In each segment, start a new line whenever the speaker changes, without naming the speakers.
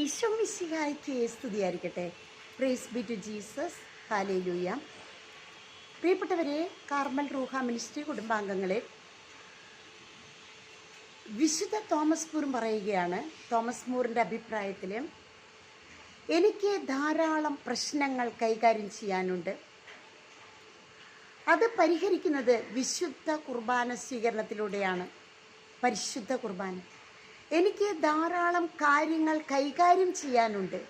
ഈശോ മിശിഹായ്ക്ക് സ്തുതിയായിരിക്കട്ടെ. Praise be to Jesus hallelujah പ്രിയപ്പെട്ടവരെ കാർമൽ റൂഹ മിനിസ്ട്രി കുടുംബാംഗങ്ങളെ വിശുദ്ധ തോമസ് മൂറും പറയുകയാണ് തോമസ് മൂറിന്റെ അഭിപ്രായത്തിൽ എനിക്ക് ധാരാളം പ്രശ്നങ്ങൾ കൈകാര്യം ചെയ്യാനുണ്ട്. അത് പരിഹരിക്കുന്നത് വിശുദ്ധ കുർബാന സ്വീകരണത്തിലൂടെയാണ്. പരിശുദ്ധ കുർബാന. എനിക്ക് ധാരാളം കാര്യങ്ങൾ കൈകാര്യം ചെയ്യാനുണ്ട്.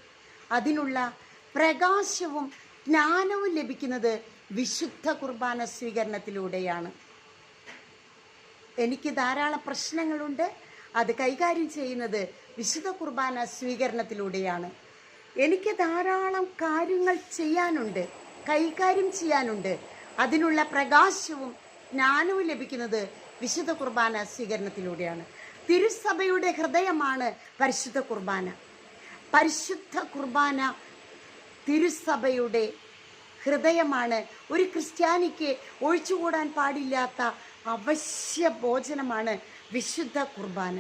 അതിനുള്ള പ്രകാശവും ജ്ഞാനവും ലഭിക്കുന്നത് വിശുദ്ധ കുർബാന സ്വീകരണത്തിലൂടെയാണ്. എനിക്ക് ധാരാളം പ്രശ്നങ്ങളുണ്ട്. അത് കൈകാര്യം ചെയ്യുന്നത് വിശുദ്ധ കുർബാന സ്വീകരണത്തിലൂടെയാണ്. എനിക്ക് ധാരാളം കാര്യങ്ങൾ ചെയ്യാനുണ്ട് കൈകാര്യം ചെയ്യാനുണ്ട്. അതിനുള്ള പ്രകാശവും ജ്ഞാനവും ലഭിക്കുന്നത് വിശുദ്ധ കുർബാന സ്വീകരണത്തിലൂടെയാണ്. തിരുസഭയുടെ ഹൃദയമാണ് പരിശുദ്ധ കുർബാന. പരിശുദ്ധ കുർബാന തിരുസഭയുടെ ഹൃദയമാണ്. ഒരു ക്രിസ്ത്യാനിക്ക് ഒഴിച്ചുകൂടാൻ പാടില്ലാത്ത അവശ്യ ഭോജനമാണ് വിശുദ്ധ കുർബാന.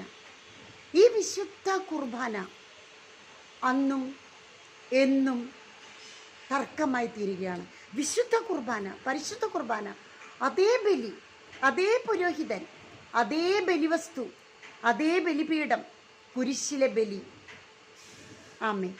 ഈ വിശുദ്ധ കുർബാന അന്നും എന്നും തർക്കമായി തീരുകയാണ്. വിശുദ്ധ കുർബാന പരിശുദ്ധ കുർബാന അതേ ബലി അതേ പുരോഹിതൻ അതേ ബലിവസ്തു അതേ ബലിപീഠം കുരിശിലെ ബലി. ആമേ